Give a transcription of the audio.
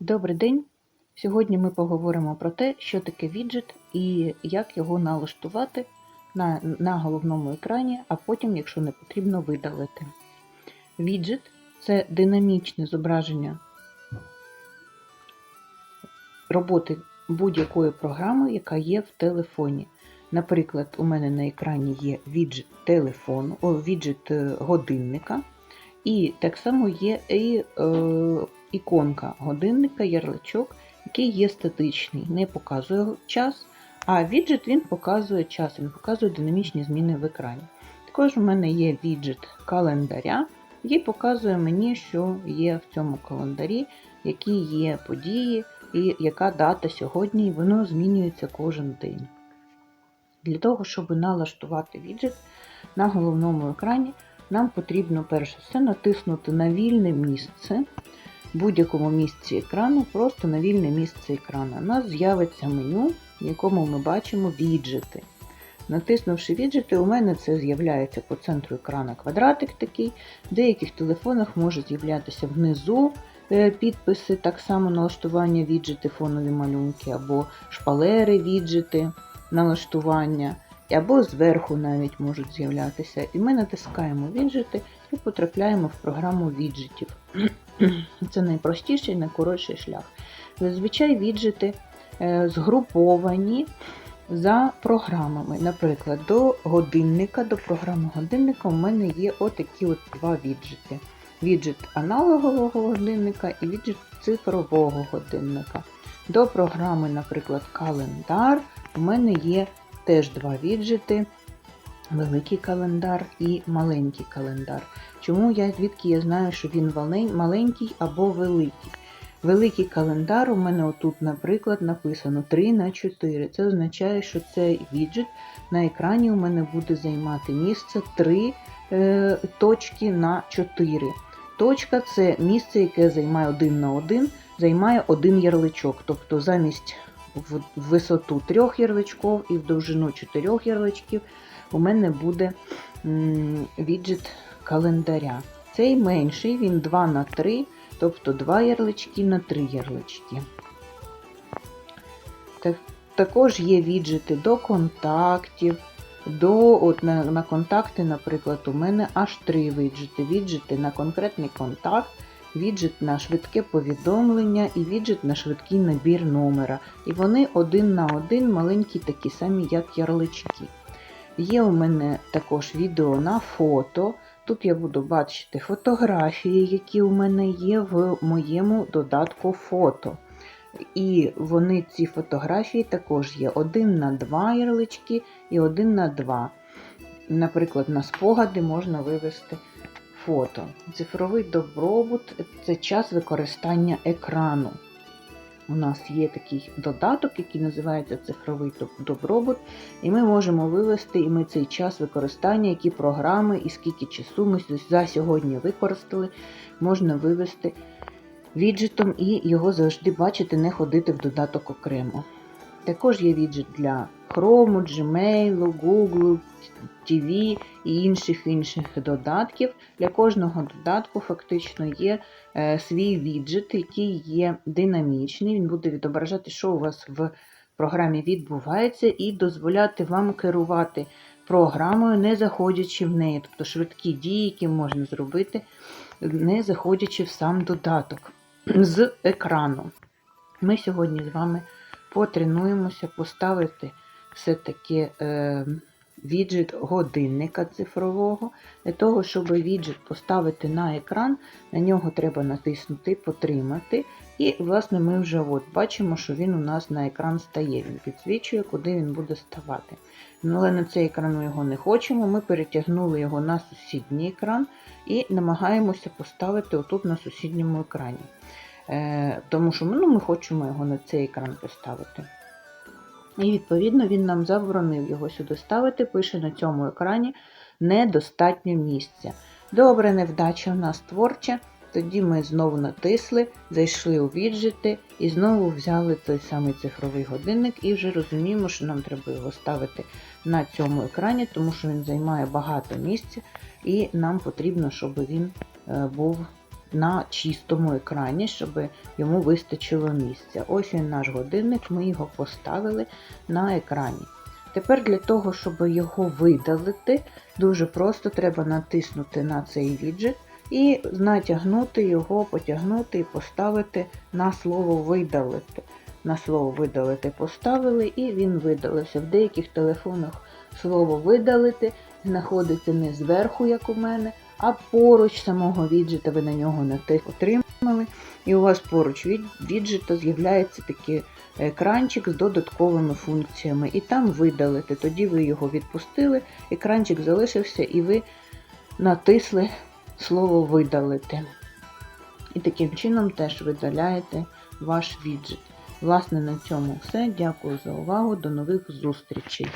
Добрий день! Сьогодні ми поговоримо про те, що таке віджит і як його налаштувати на, на головному екрані, а потім, якщо не потрібно, видалити. Віджит це динамічне зображення роботи будь-якої програми, яка є в телефоні. Наприклад, у мене на екрані є віджит телефону, віджит е, годинника, і так само є і е, іконка годинника, ярличок, який є статичний, не показує час, а віджит він показує час, він показує динамічні зміни в екрані. Також у мене є віджит календаря, який показує мені, що є в цьому календарі, які є події і яка дата сьогодні, і воно змінюється кожен день. Для того, щоб налаштувати віджит на головному екрані, нам потрібно перше все натиснути на вільне місце будь-якому місці екрану, просто на вільне місце екрану. У нас з'явиться меню, в якому ми бачимо віджити. Натиснувши віджити, у мене це з'являється по центру екрану квадратик такий. В деяких телефонах може з'являтися внизу е, підписи, так само налаштування віджити, фонові малюнки, або шпалери віджити, налаштування, або зверху навіть можуть з'являтися. І ми натискаємо віджити і потрапляємо в програму віджитів. Це найпростіший, найкоротший шлях. Зазвичай віджити е, згруповані за програмами. Наприклад, до годинника, до програми годинника у мене є отакі от два віджити. Віджит аналогового годинника і віджит цифрового годинника. До програми, наприклад, календар у мене є теж два віджити. Великий календар і маленький календар. Чому я звідки я знаю, що він маленький або великий? Великий календар у мене отут, наприклад, написано 3 на 4. Це означає, що цей віджит на екрані у мене буде займати місце 3 е, точки на 4. Точка це місце, яке займає 1 на 1, займає один ярличок. Тобто замість в висоту 3 ярличків і в довжину 4 ярличків у мене буде віджит календаря. Цей менший, він 2 на 3, тобто 2 ярлички на 3 ярлички. Так, також є віджити до контактів. До, от на, на контакти, наприклад, у мене аж три віджити. Віджити на конкретний контакт, віджит на швидке повідомлення і віджит на швидкий набір номера. І вони один на один маленькі, такі самі, як ярлички. Є у мене також відео на фото. Тут я буду бачити фотографії, які у мене є в моєму додатку фото. І вони, ці фотографії, також є один на два ярлички і один на два. Наприклад, на спогади можна вивести фото. Цифровий добробут це час використання екрану. У нас є такий додаток, який називається цифровий добробут, і ми можемо вивести і ми цей час використання, які програми і скільки часу ми за сьогодні використали, можна вивести віджитом і його завжди бачити, не ходити в додаток окремо. Також є віджит для Chrome, Gmail, Google, TV і інших інших додатків. Для кожного додатку фактично є е, свій віджит, який є динамічний. Він буде відображати, що у вас в програмі відбувається, і дозволяти вам керувати програмою, не заходячи в неї, тобто швидкі дії, які можна зробити, не заходячи в сам додаток з екрану. Ми сьогодні з вами потренуємося поставити все-таки е, віджит годинника цифрового. Для того, щоб віджит поставити на екран, на нього треба натиснути, потримати. І, власне, ми вже от бачимо, що він у нас на екран стає. Він підсвічує, куди він буде ставати. Ну, але на цей екран ми його не хочемо. Ми перетягнули його на сусідній екран і намагаємося поставити отут на сусідньому екрані. Е, тому що ну, ми хочемо його на цей екран поставити. І, відповідно, він нам заборонив його сюди ставити, пише на цьому екрані недостатньо місця. Добре, невдача у нас творча. Тоді ми знову натисли, зайшли у віджити і знову взяли той самий цифровий годинник і вже розуміємо, що нам треба його ставити на цьому екрані, тому що він займає багато місця, і нам потрібно, щоб він е, був на чистому екрані, щоб йому вистачило місця. Ось він наш годинник, ми його поставили на екрані. Тепер для того, щоб його видалити, дуже просто треба натиснути на цей віджит і натягнути його, потягнути і поставити на слово видалити. На слово видалити поставили і він видалився. В деяких телефонах слово видалити знаходиться не зверху, як у мене, а поруч самого віджита ви на нього натис отримали. І у вас поруч від віджита з'являється такий екранчик з додатковими функціями. І там видалити. Тоді ви його відпустили, екранчик залишився, і ви натисли слово видалити. І таким чином теж видаляєте ваш віджит. Власне, на цьому все. Дякую за увагу. До нових зустрічей!